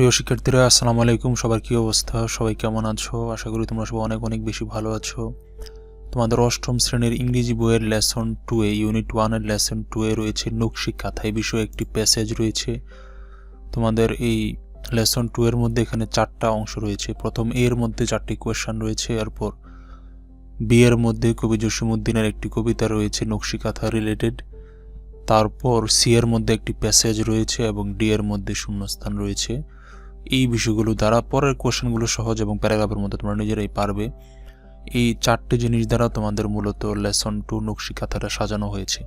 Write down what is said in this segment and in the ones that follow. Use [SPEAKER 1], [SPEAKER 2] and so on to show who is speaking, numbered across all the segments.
[SPEAKER 1] প্রিয় শিক্ষার্থীরা, আসসালামু আলাইকুম। সবার কী অবস্থা? সবাই কেমন আছো? আশা করি তোমরা সবাই অনেক অনেক বেশি ভালো আছো। তোমাদের অষ্টম শ্রেণির ইংরেজি বইয়ের লেসন টু এ ইউনিট ওয়ানের লেসন টু এ রয়েছে নকশি কাথা এই বিষয়ে একটি প্যাসেজ রয়েছে। তোমাদের এই লেসন টু এর মধ্যে এখানে চারটা অংশ রয়েছে। প্রথম এর মধ্যে চারটি কোয়েশ্চেন রয়েছে, এরপর বি এর মধ্যে কবি জসিমুদ্দিনের একটি কবিতা রয়েছে নকশি কাথা রিলেটেড তারপর সি এর মধ্যে একটি প্যাসেজ রয়েছে এবং ডি এর মধ্যে শূন্যস্থান রয়েছে। এই বিষয়গুলো দ্বারা পরের কোশ্চেনগুলো সহজ এবং প্যারাগ্রাফের মধ্যে তোমরা নিজেরাই পারবে। এই চারটি জিনিস দ্বারা তোমাদের মূলত লেসন টু নকশি কাথাটা সাজানো হয়েছে।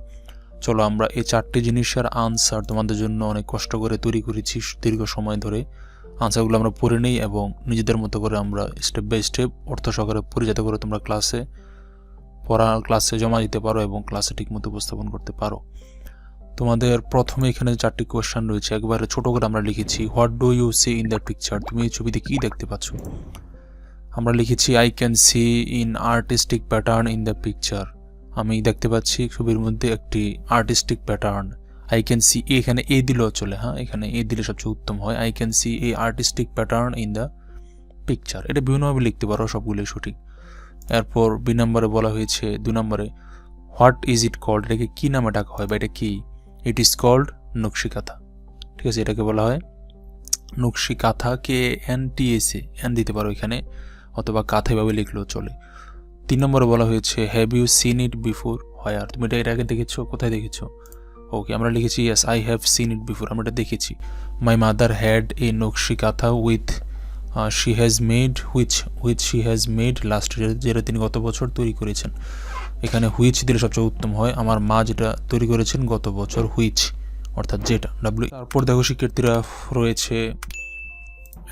[SPEAKER 1] চলো আমরা এই চারটি জিনিসের আনসার তোমাদের জন্য অনেক কষ্ট করে তৈরি করেছি দীর্ঘ সময় ধরে। আনসারগুলো আমরা পড়ে নিই এবং নিজেদের মতো করে আমরা স্টেপ বাই স্টেপ অর্থ সহকারে পড়ি যাতে করে তোমরা ক্লাসে পড়া ক্লাসে জমা দিতে পারো এবং ক্লাসে ঠিকমতো উপস্থাপন করতে পারো। তোমাদের প্রথমে এখানে চারটি কোয়েশ্চেন রয়েছে। একবারে ছোট করে আমরা লিখেছি what do you see in the picture তুমি এই ছবিতে কি দেখতে পাচ্ছ? আমরা লিখেছি I can see in artistic pattern in the picture আমি দেখতে পাচ্ছি ছবির মধ্যে একটি artistic pattern I can see এখানে এ দিলেও চলে হ্যাঁ? এখানে এ দিলে সবচেয়ে উত্তম হয়। I can see a artistic pattern in the picture এটা বিভিন্নভাবে লিখতে পারো, সবগুলোই সঠিক। এরপর বি নম্বরে বলা হয়েছে, দু নম্বরে হোয়াট ইজ ইট কল্ড এটাকে কী নামে ডাকা হয় বা এটা কী? ইট ইজ কল্ড নকশিকাথা ঠিক আছে, এটাকে বলা হয় নকশি কাথা K N T S A, N দিতে পারো এখানে, অথবা কাথা এভাবে লিখলেও চলে। তিন নম্বরে বলা হয়েছে have you seen it before where তুমি এটা এর আগে দেখেছ? কোথায় দেখেছ? ওকে, আমরা লিখেছি yes I have seen it before আমরা এটা দেখেছি। My mother had a nakshi kantha with she has made which which she has made last year যেটা তিনি গত বছর তৈরি করেছেন। এখানে হুইচ দিলে সবচেয়ে উত্তম হয়। আমার মা যেটা তৈরি করেছেন গত বছর হুইচ, অর্থাৎ যেটা ডাব্লিউ তারপর দেখো শিক্ষার্থীরা রয়েছে,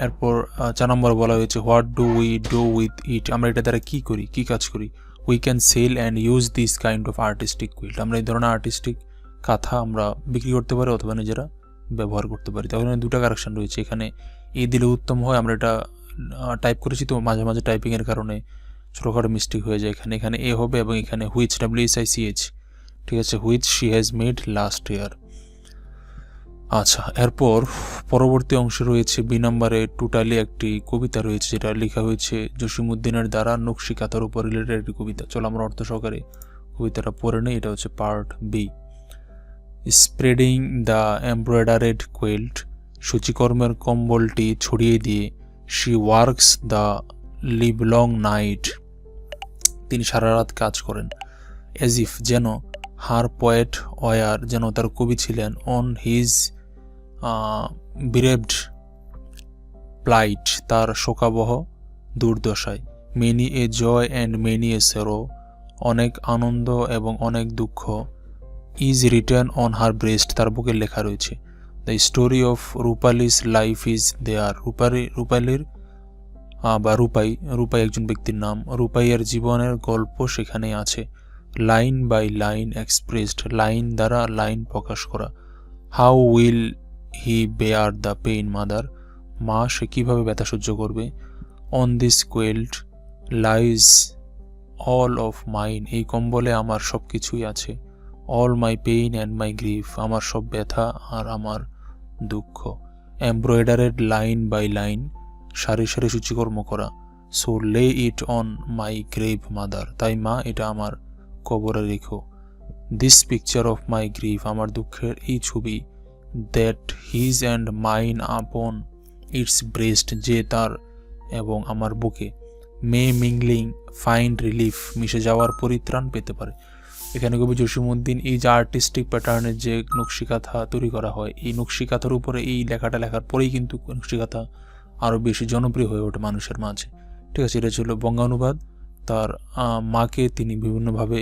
[SPEAKER 1] এরপর চার নম্বর বলা হয়েছে what do we do with it আমরা এটা দ্বারা কী করি? কী কাজ করি? We can sell and use this kind of artistic quilt আমরা এই ধরনের আর্টিস্টিক কাঁথা আমরা বিক্রি করতে পারি অথবা নিজেরা ব্যবহার করতে পারি। তখন দুটো কারেকশন রয়েছে। এখানে এই দিলে উত্তম হয়। আমরা এটা টাইপ করেছি তো মাঝে মাঝে টাইপিংয়ের কারণে। ছোটোখাটো মিস্টেক হয়ে যায়। এখানে এখানে এ হবে এবং এখানে which W S I C H ঠিক আছে which she has made last year আচ্ছা এরপর পরবর্তী অংশে রয়েছে বি নম্বরে টোটালি একটি কবিতা রয়েছে, যেটা লেখা হয়েছে জসিমুদ্দিনের দ্বারা নকশি কাতার উপর রিলেটেড একটি কবিতা। চলো আমরা অর্থ সহকারে কবিতাটা পড়ে নিই, এটা হচ্ছে part B spreading the embroidered quilt সূচিকর্মের কম্বলটি ছড়িয়ে দিয়ে she works the live long night তিনি সারা রাত কাজ করেন। এজ ইফ যেন হার পয়েট ওয়ার যেন তার কবি ছিলেন। অন হিজ বিরেভড প্লাইট তার শোকাবহ দুর্দশায়। Many a joy and many a sorrow অনেক আনন্দ এবং অনেক দুঃখ is return on her breast তার বুকে লেখা রয়েছে। The story of Rupali's life is there Rupali, রূপালির বা রূপাই রূপাই একজন ব্যক্তির নাম। রূপাইয়ের জীবনের গল্প সেখানে আছে। Line by line expressed, line দ্বারা লাইন প্রকাশ করা। How will he bear the pain, mother? মা, সে কীভাবে ব্যথা সহ্য করবে? On this quilt lies all of mine. এই কম্বলে আমার সব কিছুই আছে। All my pain and my grief. আমার সব ব্যথা আর আমার দুঃখ। এমব্রয়ডারেড লাইন বাই লাইন সারি সারি সূচিকর্ম করা। So lay it on my grave mother তাই মা, এটা আমার কবরে রেখো। This picture of my grief আমার দুঃখের এই ছবি that his and mine upon its breast যে তার এবং আমার বুকে মে মিংলিং ফাইন্ড রিলিফ মিশে যাওয়ার পরিত্রাণ পেতে পারে। এখানে কবি জসিমুদ্দিন এই যে আর্টিস্টিক প্যাটার্নের যে নকশিকাথা তৈরি করা হয়, এই নকশিকাথার উপরে এই লেখাটা লেখার পরেই কিন্তু নকশিকাথা আরও বেশি জনপ্রিয় হয়ে ওঠে মানুষের মাঝে। ঠিক আছে, এটা ছিল বঙ্গানুবাদ। তার মাকে তিনি বিভিন্নভাবে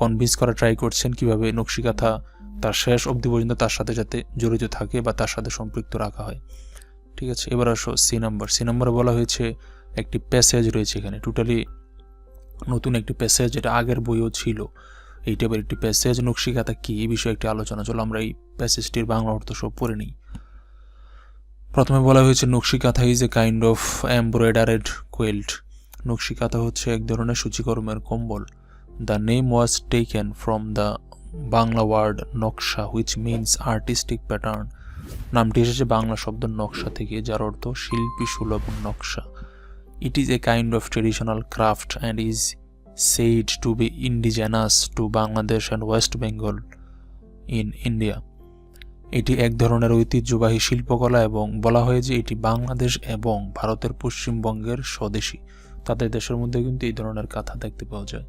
[SPEAKER 1] কনভিন্স করা ট্রাই করছেন কীভাবে নকশিকাথা তার শেষ অবধি পর্যন্ত তার সাথে যাতে জড়িত থাকে বা তার সাথে সম্পৃক্ত রাখা হয়। ঠিক আছে, এবার আসো সি নাম্বার সি নাম্বারে বলা হয়েছে একটি প্যাসেজ রয়েছে এখানে। টোটালি নতুন একটি প্যাসেজ যেটা আগের বইও ছিল। এই টাইপের একটি প্যাসেজ নকশিকাথা কী? এই বিষয়ে একটি আলোচনা। চলো আমরা এই প্যাসেজটির বাংলা অর্থ সব পড়ে নিই। প্রথমে বলা হয়েছে, nakshi kantha is a kind of embroidered quilt nakshi kantha হচ্ছে এক ধরনের সূচিকর্মের কম্বল। The name was taken from the Bangla word naksha which means artistic pattern নামটি এসেছে বাংলা শব্দ নকশা থেকে, যার অর্থ শিল্পী সুলভ নকশা। It is a kind of traditional craft and is said to be indigenous to Bangladesh and West Bengal in India এটি এক ধরনের ঐতিহ্যবাহী শিল্পকলা এবং বলা হয় যে এটি বাংলাদেশ এবং ভারতের পশ্চিমবঙ্গের স্বদেশী। তাদের দেশের মধ্যে কিন্তু এই ধরনের কাঁথা দেখতে পাওয়া যায়।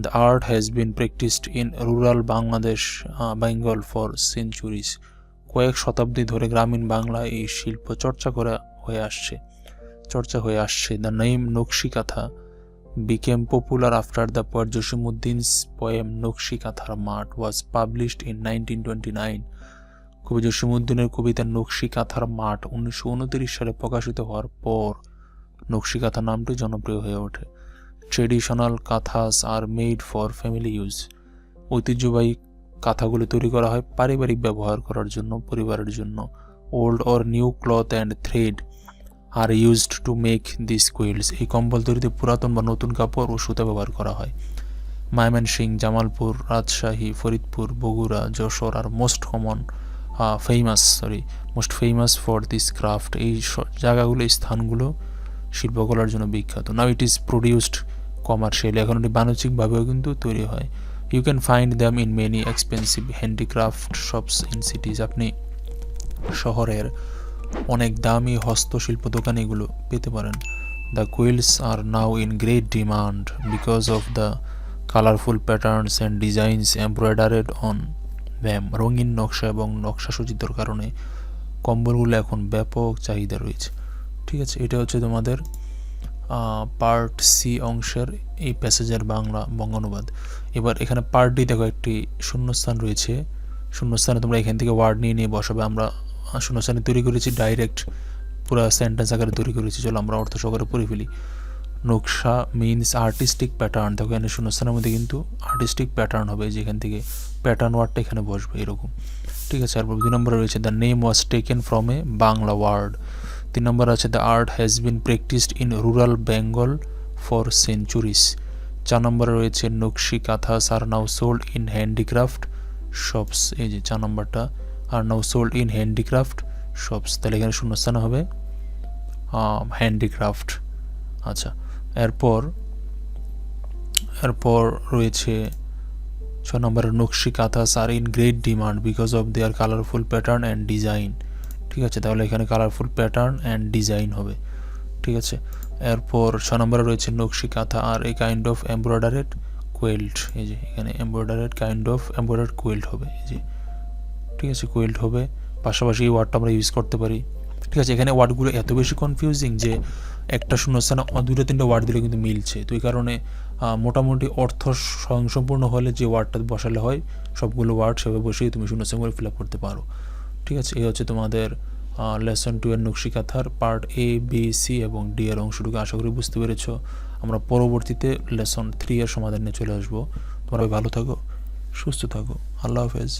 [SPEAKER 1] The art has been practised in rural Bangladesh Bengal for centuries কয়েক শতাব্দী ধরে গ্রামীণ বাংলায় এই শিল্প চর্চা করা হয়ে আসছে। চর্চা হয়ে আসছে। দ্য নেম নকশি কাঁথা became popular after the poet Josimuddin's poem নকশি কাঁথার মাঠ was published in 1929 কবি জসিমুদ্দিনের কবিতা নকশি কাঁথার মাঠ উনিশশো উনত্রিশ সালে প্রকাশিত হওয়ার পর নকশি কাঁথা নামটি জনপ্রিয় হয়ে ওঠে। Traditional kanthas are made for family use. ঐতিহ্যবাহী কাঁথাগুলি তৈরি করা হয় পারিবারিক ব্যবহার করার জন্য, পরিবারের জন্য। Old or new cloth and thread are used to make this quilts এই কম্বল তৈরিতে পুরাতন বা নতুন কাপড় ও সুতা ব্যবহার করা হয়। Mymensingh Jamalpur, Rajshahi, Faridpur, Bogura, Jashore are most common famous sorry most famous for this craft এই জায়গাগুলো, এই স্থানগুলো শিল্পকলার জন্য বিখ্যাত। Now it is produced commercially এখন এটি বাণিজ্যিকভাবেও কিন্তু তৈরি হয়। You can find them in many expensive handicraft shops in cities আপনি শহরের অনেক দামি হস্তশিল্প দোকানে এগুলো পেতে পারেন। The quilts are now in great demand because of the colourful patterns and designs embroidered on them রঙিন নকশা এবং নকশা সজ্জিতর কারণে কম্বলগুলো এখন ব্যাপক চাহিদা রয়েছে। ঠিক আছে, এটা হচ্ছে তোমাদের পার্ট সি অংশের এই প্যাসেজের বাংলা বঙ্গানুবাদ। এবার এখানে পার্ট ডি দেখো একটি শূন্যস্থান রয়েছে। শূন্যস্থানে তোমরা এখান থেকে ওয়ার্ড নিয়ে নিয়ে বসাবে, আমরা শূন্যস্থানে তৈরি করেছি ডাইরেক্ট পুরো সেন্টেন্স আকারে তৈরি করেছি, চলো আমরা অর্থ সহকারে পড়ে ফেলি। নকশা মিনস আর্টিস্টিক প্যাটার্ন দেখো, এখানে শূন্যস্থানের মধ্যে কিন্তু আর্টিস্টিক প্যাটার্ন হবে, যেখান থেকে প্যাটার্ন ওয়ার্ডটা এখানে বসবে, এরকম। ঠিক আছে তারপর দুই নম্বরে রয়েছে the name was taken from a Bangla word তিন নম্বর আছে the art has been practised in rural Bengal for centuries চার নম্বরে রয়েছে nakshi kanthas are now sold in handicraft shops এই যে চার নম্বরটা are now sold in handicraft shops তাহলে এখানে শূন্যস্থান হবে হ্যান্ডিক্রাফট আচ্ছা এরপর এরপর রয়েছে ছ নম্বরের nakshi kanthas are in great demand because of their colourful pattern and design ঠিক আছে, তাহলে এখানে কালারফুল প্যাটার্ন অ্যান্ড ডিজাইন হবে। ঠিক আছে, এরপর ছ নম্বরে রয়েছে নকশি কাঁথা আর এ কাইন্ড অফ এমব্রয়ডারেড কোয়েল্ট এই যে, এখানে এমব্রয়ডারেড কাইন্ড অফ এমব্রয়ডারেড কোয়েল্ট হবে, এই যে। ঠিক আছে কোয়েল্ট হবে। পাশাপাশি এই ওয়ার্ডটা আমরা ইউজ করতে পারি। ঠিক আছে, এখানে ওয়ার্ডগুলো এত বেশি কনফিউজিং যে একটা শূন্যস্থানে দুটো তিনটে ওয়ার্ড দিলে কিন্তু মিলছে। তো এই কারণে মোটামুটি অর্থ স্বয়ংসম্পূর্ণ হলে যে ওয়ার্ডটা বসালে হয়, সবগুলো ওয়ার্ড সেভাবে বসেই তুমি শূন্যস্থান করে ফিল আপ করতে পারো। ঠিক আছে, এই হচ্ছে তোমাদের লেসন টু এর নকশি কাথার পার্ট এ বি সি এবং ডি এর অংশটুকু। আশা করি বুঝতে পেরেছ। আমরা পরবর্তীতে লেসন থ্রি এর সমাধান নিয়ে চলে আসব। তোমরা ভালো থাকো, সুস্থ থাকো। আল্লাহ হাফেজ।